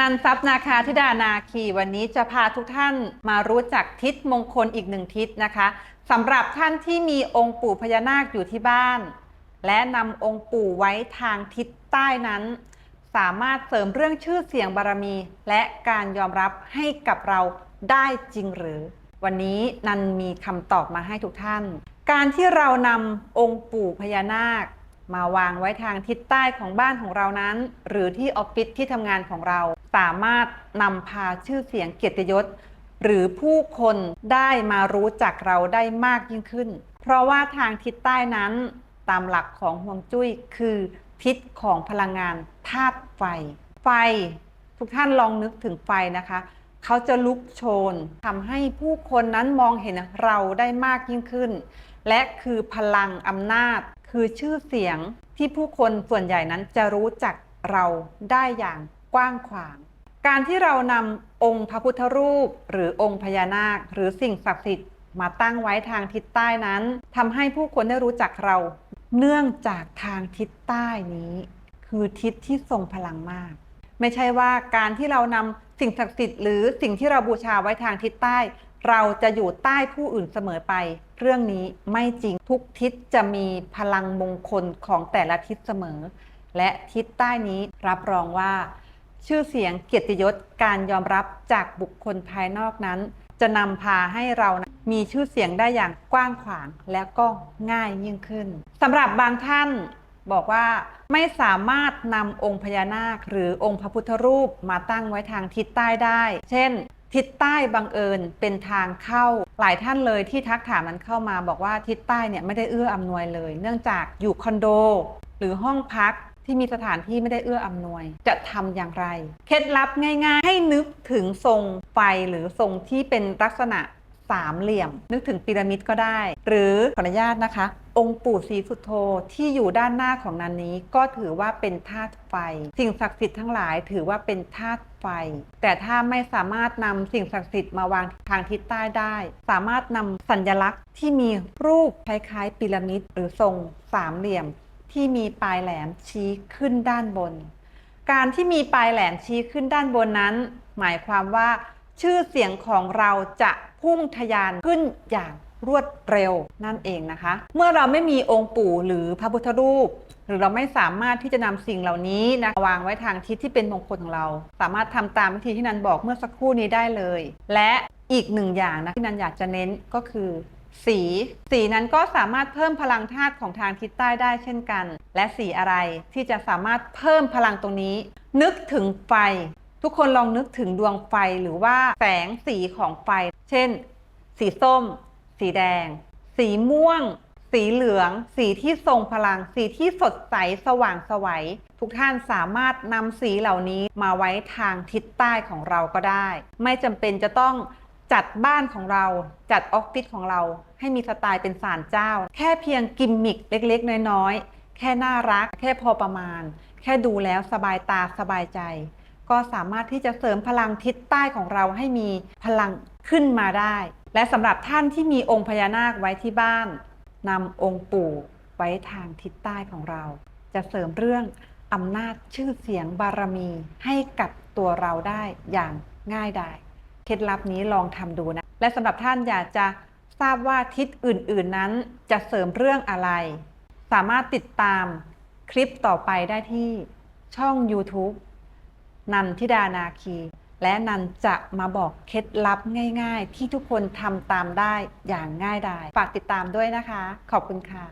นันทรัพย์นาคาธิดานาคีวันนี้จะพาทุกท่านมารู้จักทิศมงคลอีกหนึ่งทิศนะคะสำหรับท่านที่มีองค์ปู่พญานาคอยู่ที่บ้าน และนำองค์ปู่ไว้ทางทิศใต้นั้น สามารถเสริมเรื่องชื่อเสียงบารมี และการยอมรับให้กับเราได้จริงหรือ วันนี้นันมีคำตอบมาให้ทุกท่าน การที่เรานำองค์ปู่พญานาค มาวางไว้ทางทิศใต้ของบ้านของเรานั้น หรือที่ออฟฟิศที่ทำงานของเรา สามารถนำพาชื่อเสียงเกียรติยศ หรือผู้คนได้มารู้จักเราได้มากยิ่งขึ้น เพราะว่าทางทิศใต้นั้นตามหลักของฮวงจุ้ยคือทิศของพลังงานธาตุไฟ ไฟ ทุกท่านลองนึกถึงไฟนะคะ เขาจะลุกโชนทำให้ผู้คนนั้นมองเห็นเราได้มากยิ่งขึ้น และคือพลังอำนาจคือชื่อเสียงที่ผู้คนส่วนใหญ่นั้นจะรู้จักเราได้อย่าง กว้างขวาง การที่เรานำองค์พระพุทธรูป หรือองค์พญานาค หรือสิ่งศักดิ์สิทธิ์มาตั้งไว้ทางทิศใต้นั้นทำให้ผู้คนได้รู้จักเรา เนื่องจากทางทิศใต้นี้ คือทิศที่ทรงพลังมาก ไม่ใช่ว่าการที่เรานำสิ่งศักดิ์สิทธิ์หรือสิ่งที่เราบูชาไว้ทางทิศใต้ เราจะอยู่ใต้ผู้อื่นเสมอไป เรื่องนี้ไม่จริงทุกทิศจะมีพลังมงคลของแต่ละทิศเสมอ และทิศใต้นี้รับรองว่า ชื่อเสียงเกียรติยศการยอมรับจากบุคคลภายนอกนั้น จะนำพาให้เรานะมีชื่อเสียงได้อย่างกว้างขวางและก็ง่ายยิ่งขึ้นสำหรับบางท่านบอกว่าไม่สามารถนำองค์พญานาค หรือองค์พระพุทธรูปมาตั้งไว้ทางทิศใต้ได้ เช่น ทิศใต้บังเอิญเป็นทางเข้า หลายท่านเลยที่ทักถามนั้นเข้ามาบอกว่าทิศใต้เนี่ยไม่ได้เอื้ออำนวยเลย เนื่องจากอยู่คอนโด หรือห้องพัก ที่มีสถานที่ไม่ได้เอื้ออำนวย จะทำอย่างไร เคล็ดลับง่าย ๆ ให้นึกถึงทรงไฟหรือทรงที่เป็นลักษณะสามเหลี่ยม นึกถึงพีระมิดก็ได้ หรือขออนุญาตนะคะ องค์ปู่ศรีสุโธที่อยู่ด้านหน้าของนันนี้ก็ถือว่าเป็นธาตุไฟ สิ่งศักดิ์สิทธิ์ทั้งหลายถือว่าเป็นธาตุไฟ แต่ถ้าไม่สามารถนำสิ่งศักดิ์สิทธิ์มาวางทางทิศใต้ได้ สามารถนำสัญลักษณ์ที่มีรูปคล้ายๆพีระมิด หรือทรงสามเหลี่ยม ที่มีปลายแหลมชี้ขึ้นด้านบน การที่มีปลายแหลมชี้ขึ้นด้านบนนั้น หมายความว่า ชื่อเสียงของเราจะพุ่งทะยานขึ้นอย่างรวดเร็วนั่นเองนะคะ เมื่อเราไม่มีองค์ปู่หรือพระพุทธรูป หรือเราไม่สามารถที่จะนำสิ่งเหล่านี้นะวางไว้ทางทิศที่เป็นมงคลของเรา สามารถทำตามวิธีที่นันบอกเมื่อสักครู่นี้ได้เลย และอีกหนึ่งอย่างนะที่นันอยากจะเน้นก็คือ สี สีนั้นก็สามารถเพิ่มพลังธาตุของทางทิศใต้ได้เช่นกัน และสีอะไรที่จะสามารถเพิ่มพลังตรงนี้ นึกถึงไฟ ทุกคนลองนึกถึงดวงไฟหรือว่าแสงสีของไฟ เช่น สีส้ม สีแดง สีม่วง สีเหลือง สีที่ทรงพลัง สีที่สดใสสว่างสวัยทุกท่านสามารถนำสีเหล่านี้มาไว้ทางทิศใต้ของเราก็ได้ ไม่จำเป็นจะต้อง จัดบ้านของเราจัดออฟฟิศของเรา ให้มีสไตล์เป็นศาลเจ้า แค่เพียงกิมมิคเล็กๆ น้อยๆ แค่น่ารัก แค่พอประมาณ แค่ดูแล้วสบายตาสบายใจ ก็สามารถที่จะเสริมพลังทิศใต้ของเราให้มีพลังขึ้นมาได้ และสำหรับท่านที่มีองค์พญานาคไว้ที่บ้านนำองค์ปู่ไว้ทางทิศใต้ของเรา จะเสริมเรื่องอำนาจชื่อเสียงบารมีให้กับตัวเราได้อย่างง่ายดาย เคล็ดลับนี้ลองทำดูนะ และสำหรับท่านอยากจะทราบว่าทิศอื่น ๆ นั้นจะเสริมเรื่องอะไร สามารถติดตามคลิปต่อไปได้ที่ช่อง YouTube นันทิดานาคี และนันจะมาบอกเคล็ดลับง่าย ๆ ที่ทุกคนทำตามได้อย่างง่ายดาย ฝากติดตามด้วยนะคะ ขอบคุณค่ะ